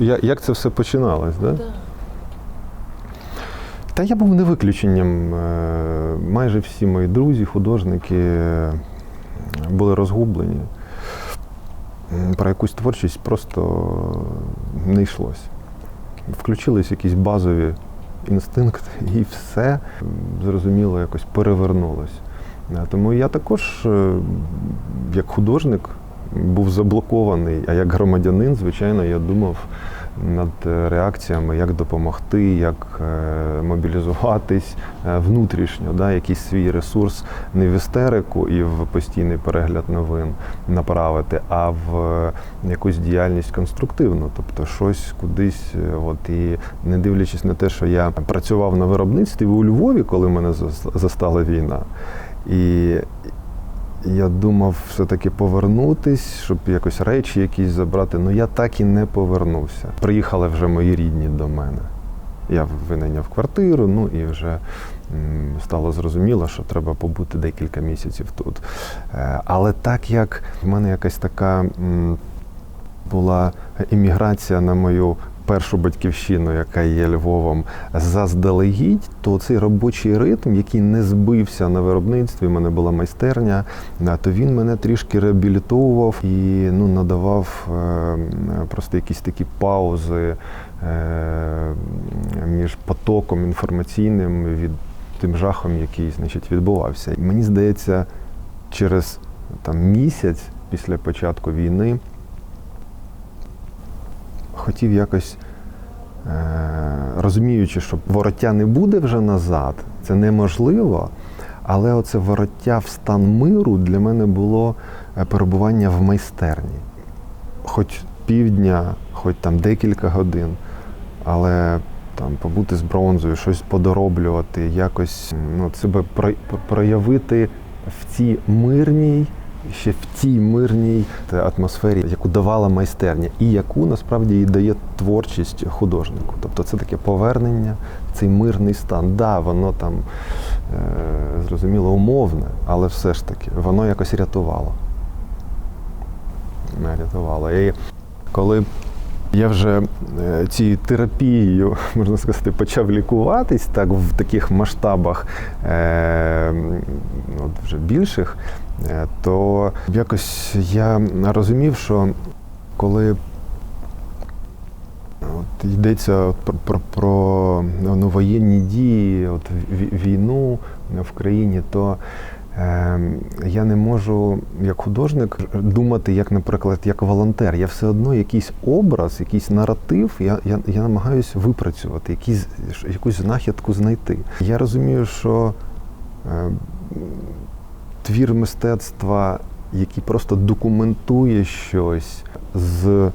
Я, як це все починалось? Да? Та я був не виключенням. Е, Майже всі мої друзі, художники е, були розгублені. Про якусь творчість просто не йшлось. Включились якісь базові інстинкти, і все зрозуміло якось перевернулось. Е, Тому я також, як художник, був заблокований, а як громадянин, звичайно, я думав над е, реакціями, як допомогти, як е, мобілізуватись е, внутрішньо, да, якийсь свій ресурс не в істерику і в постійний перегляд новин направити, а в якусь діяльність конструктивну, тобто щось кудись. От і не дивлячись на те, що я працював на виробництві у Львові, коли мене зас- застала війна. І я думав все-таки повернутись, щоб якось речі якісь забрати. Ну я так і не повернувся. Приїхали вже мої рідні до мене. Я винайняв квартиру, ну і вже стало зрозуміло, що треба побути декілька місяців тут. Е, Але так як в мене якась така була імміграція на мою першу батьківщину, яка є Львовом, заздалегідь, то цей робочий ритм, який не збився на виробництві, в мене була майстерня, то він мене трішки реабілітовував і ну, надавав е, просто якісь такі паузи е, між потоком інформаційним від тим жахом, який значить, відбувався. Мені здається, через там, місяць після початку війни хотів якось, е, розуміючи, що вороття не буде вже назад, це неможливо. Але оце вороття в стан миру для мене було е, перебування в майстерні. Хоч півдня, хоч там декілька годин, але там побути з бронзою, щось подороблювати, якось ну, себе проявити в цій мирній, ще в тій мирній атмосфері, яку давала майстерня, і яку насправді і дає творчість художнику. Тобто це таке повернення цей мирний стан. Да, воно там е, зрозуміло умовне, але все ж таки воно якось рятувало. Не рятувало. І коли я вже е, цією терапією, можна сказати, почав лікуватись так в таких масштабах е, от вже більших, то якось я розумів, що коли От йдеться про, про, про ну, воєнні дії, от війну в країні, то е, я не можу як художник думати, як, наприклад, як волонтер. Я все одно якийсь образ, якийсь наратив, я, я, я намагаюся випрацювати, якийсь, якусь знахідку знайти. Я розумію, що е, твір мистецтва, який просто документує щось з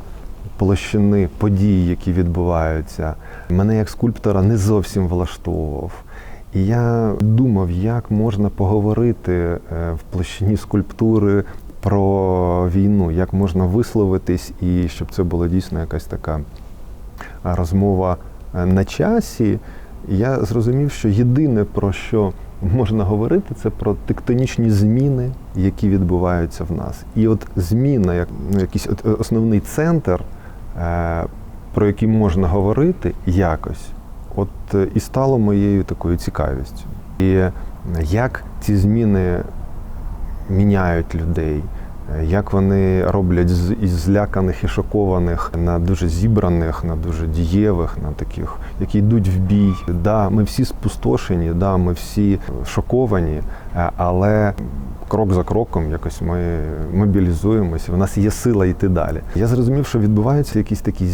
площини подій, які відбуваються, мене як скульптора не зовсім влаштовував. І я думав, як можна поговорити е, в площині скульптури про війну, як можна висловитись, і щоб це була дійсно якась така розмова е, на часі. Я зрозумів, що єдине про що можна говорити, це про тектонічні зміни, які відбуваються в нас. І от зміна, як ну, якийсь е, основний центр, е, про який можна говорити якось, от е, і стало моєю такою цікавістю. І як ці зміни міняють людей, як вони роблять з із зляканих і шокованих на дуже зібраних, на дуже дієвих, на таких, які йдуть в бій. Да, ми всі спустошені, да, ми всі шоковані, е, але крок за кроком якось ми мобілізуємося. У нас є сила йти далі. Я зрозумів, що відбувається якісь такі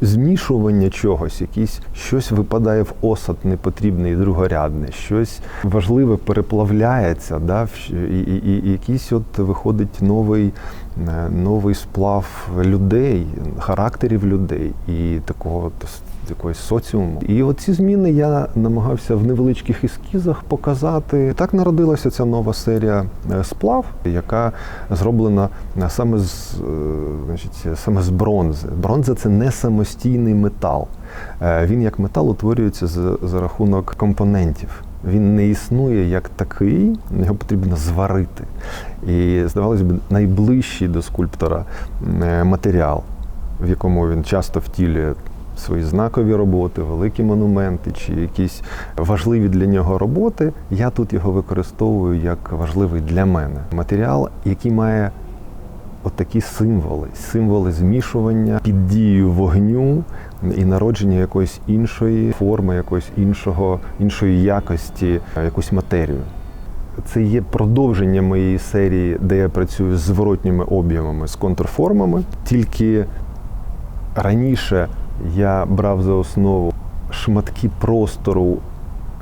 змішування чогось, якісь щось випадає в осад непотрібне і другорядне, щось важливе переплавляється, да, щ- і, і, і якийсь от виходить новий, е, новий сплав людей, характерів людей і такого якогось соціуму. І от ці зміни я намагався в невеличких ескізах показати. Так народилася ця нова серія е, сплав, яка зроблена е, саме з, е, значить, саме з бронзи. Бронза це не самостійний метал. Він як метал утворюється за, за рахунок компонентів. Він не існує як такий, його потрібно зварити. І, здавалось би, найближчий до скульптора матеріал в якому він часто втілює свої знакові роботи, великі монументи чи якісь важливі для нього роботи, я тут його використовую як важливий для мене матеріал, який має от такі символи, символи змішування під дією вогню і народження якоїсь іншої форми, якоїсь іншого, іншої якості, е, якусь матерію. Це є продовження моєї серії, де я працюю з зворотніми об'ємами, з контрформами. Тільки раніше я брав за основу шматки простору,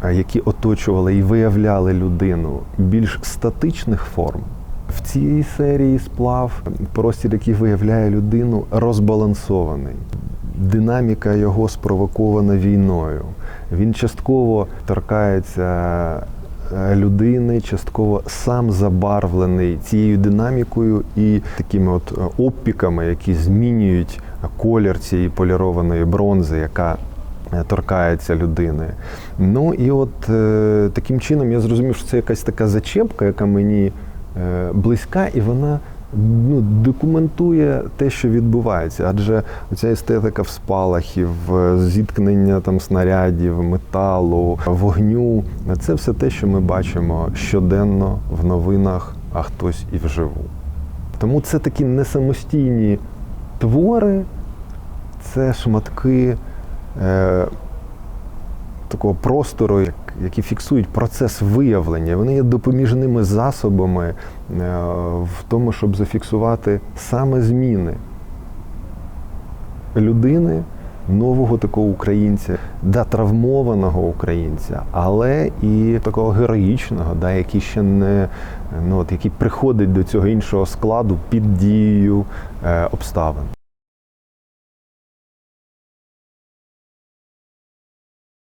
е, які оточували і виявляли людину більш статичних форм. В цій серії сплав простір, який виявляє людину, розбалансований. Динаміка його спровокована війною. Він частково торкається людини, частково сам забарвлений цією динамікою і такими от е, опіками, які змінюють колір цієї полірованої бронзи, яка е, торкається людини. Ну і от е, таким чином я зрозумів, що це якась така зачепка, яка мені е, близька, і вона ну, документує те, що відбувається. Адже ця естетика в спалахів, е, зіткнення там снарядів, металу, вогню це все те, що ми бачимо щоденно в новинах, а хтось і вживу. Тому це такі не самостійні твори, це шматки е, такого простору, які фіксують процес виявлення. Вони є допоміжними засобами е, в тому, щоб зафіксувати саме зміни людини, нового такого українця, да, травмованого українця, але і такого героїчного, да, який ще не ну, от, який приходить до цього іншого складу під дією е, обставин.